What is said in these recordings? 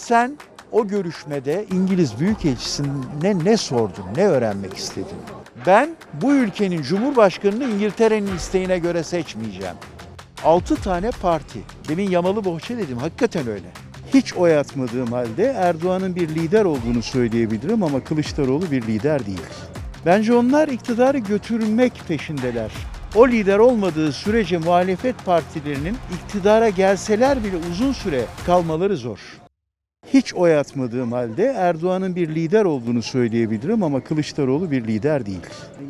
Sen o görüşmede İngiliz Büyükelçisi'ne ne sordun, ne öğrenmek istedin? Ben bu ülkenin Cumhurbaşkanını İngiltere'nin isteğine göre seçmeyeceğim. 6 tane parti. Demin yamalı bohça dedim, hakikaten öyle. Hiç oy atmadığım halde Erdoğan'ın bir lider olduğunu söyleyebilirim ama Kılıçdaroğlu bir lider değil. Bence onlar iktidarı götürmek peşindeler. O lider olmadığı sürece muhalefet partilerinin iktidara gelseler bile uzun süre kalmaları zor. Hiç oy atmadığım halde Erdoğan'ın bir lider olduğunu söyleyebilirim ama Kılıçdaroğlu bir lider değil.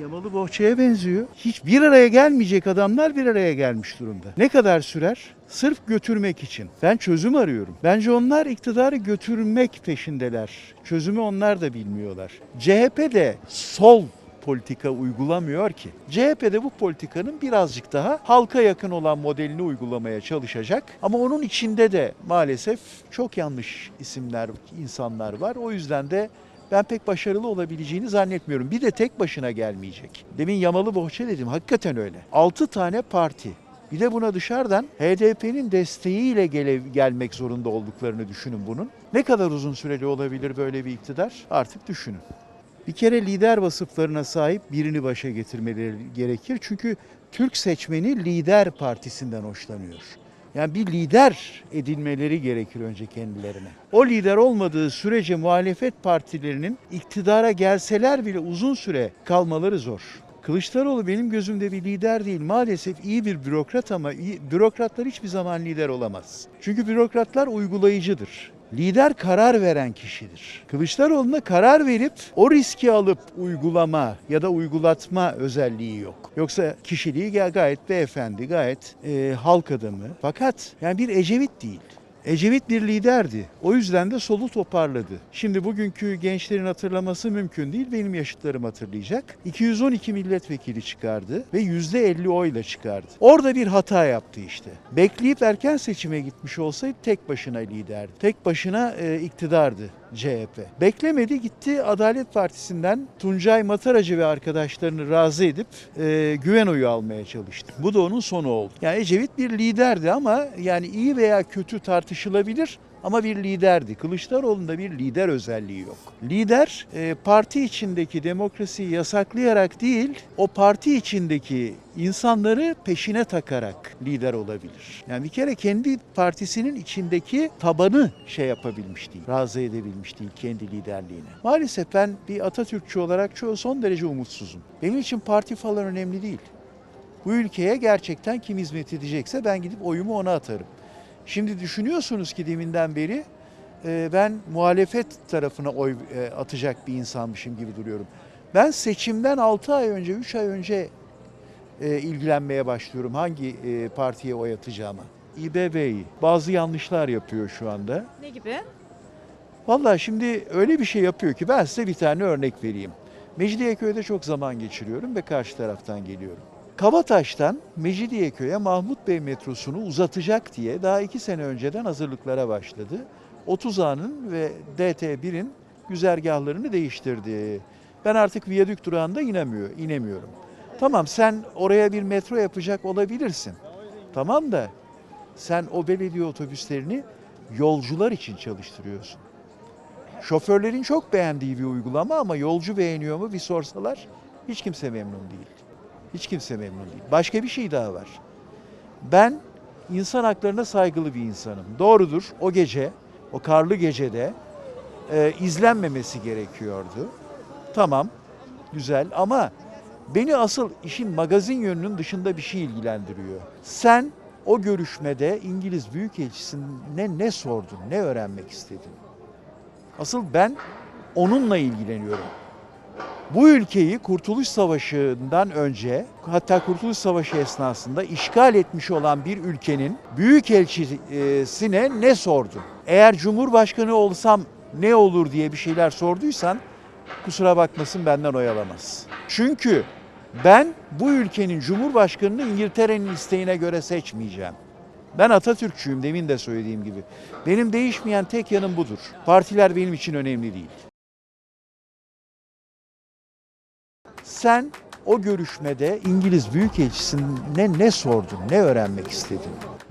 Yamalı bohçaya benziyor. Hiç bir araya gelmeyecek adamlar bir araya gelmiş durumda. Ne kadar sürer? Sırf götürmek için. Ben çözüm arıyorum. Bence onlar iktidarı götürmek peşindeler. Çözümü onlar da bilmiyorlar. CHP de sol politika uygulamıyor ki. CHP de bu politikanın birazcık daha halka yakın olan modelini uygulamaya çalışacak. Ama onun içinde de maalesef çok yanlış isimler, insanlar var. O yüzden de ben pek başarılı olabileceğini zannetmiyorum. Bir de tek başına gelmeyecek. Demin yamalı bohça dedim. Hakikaten öyle. 6 tane parti. Bir de buna dışarıdan HDP'nin desteğiyle gele, gelmek zorunda olduklarını düşünün bunun. Ne kadar uzun süreli olabilir böyle bir iktidar? Artık düşünün. Bir kere lider vasıflarına sahip birini başa getirmeleri gerekir. Çünkü Türk seçmeni lider partisinden hoşlanıyor. Yani bir lider edinmeleri gerekir önce kendilerine. O lider olmadığı sürece muhalefet partilerinin iktidara gelseler bile uzun süre kalmaları zor. Kılıçdaroğlu benim gözümde bir lider değil. Maalesef iyi bir bürokrat ama iyi, bürokratlar hiçbir zaman lider olamaz. Çünkü bürokratlar uygulayıcıdır. Lider karar veren kişidir. Kılıçdaroğlu'na karar verip o riski alıp uygulama ya da uygulatma özelliği yok. Yoksa kişiliği gayet beyefendi, gayet e, halk adamı. Fakat yani bir Ecevit değil. Ecevit bir liderdi. O yüzden de solu toparladı. Şimdi bugünkü gençlerin hatırlaması mümkün değil. Benim yaşıtlarım hatırlayacak. 212 milletvekili çıkardı ve %50 oyla çıkardı. Orada bir hata yaptı işte. Bekleyip erken seçime gitmiş olsaydı tek başına liderdi. Tek başına e, iktidardı. CHP. Beklemedi gitti Adalet Partisi'nden Tuncay Mataracı ve arkadaşlarını razı edip e, güven oyu almaya çalıştı. Bu da onun sonu oldu. Yani Ecevit bir liderdi ama yani iyi veya kötü tartışılabilir ama bir liderdi. Kılıçdaroğlu'nda bir lider özelliği yok. Lider e, parti içindeki demokrasiyi yasaklayarak değil, o parti içindeki insanları peşine takarak lider olabilir. Yani bir kere kendi partisinin içindeki tabanı şey yapabilmiş değil, razı edebilmiş değil kendi liderliğine. Maalesef ben bir Atatürkçü olarak çoğu son derece umutsuzum. Benim için parti falan önemli değil. Bu ülkeye gerçekten kim hizmet edecekse ben gidip oyumu ona atarım. Şimdi düşünüyorsunuz ki deminden beri e, ben muhalefet tarafına oy e, atacak bir insanmışım gibi duruyorum. Ben seçimden 6 ay önce, 3 ay önce e, ilgilenmeye başlıyorum hangi partiye oy atacağıma. İBB'yi. Bazı yanlışlar yapıyor şu anda. Ne gibi? Vallahi şimdi öyle bir şey yapıyor ki ben size bir tane örnek vereyim. Mecidiyeköy'de çok zaman geçiriyorum ve karşı taraftan geliyorum. Kabataş'tan Mecidiyeköy'e Mahmut Bey metrosunu uzatacak diye daha iki sene önceden hazırlıklara başladı. 30 A'nın ve DT1'in güzergahlarını değiştirdi. Ben artık viyadük durağında inemiyor, inemiyorum. Tamam sen oraya bir metro yapacak olabilirsin. Tamam da sen o belediye otobüslerini yolcular için çalıştırıyorsun. Şoförlerin çok beğendiği bir uygulama ama yolcu beğeniyor mu bir sorsalar hiç kimse memnun değil. Hiç kimse memnun değil. Başka bir şey daha var. Ben insan haklarına saygılı bir insanım. Doğrudur o gece, o karlı gecede e, izlenmemesi gerekiyordu. Tamam, güzel ama beni asıl işin magazin yönünün dışında bir şey ilgilendiriyor. Sen o görüşmede İngiliz Büyükelçisi'ne ne sordun, ne öğrenmek istedin? Asıl ben onunla ilgileniyorum. Bu ülkeyi Kurtuluş Savaşı'ndan önce hatta Kurtuluş Savaşı esnasında işgal etmiş olan bir ülkenin büyükelçisine ne sordun? Eğer Cumhurbaşkanı olsam ne olur diye bir şeyler sorduysan kusura bakmasın benden oyalamaz. Çünkü ben bu ülkenin Cumhurbaşkanını İngiltere'nin isteğine göre seçmeyeceğim. Ben Atatürkçüyüm demin de söylediğim gibi. Benim değişmeyen tek yanım budur. Partiler benim için önemli değil. Sen o görüşmede İngiliz Büyükelçisi'ne ne sordun, ne öğrenmek istedin?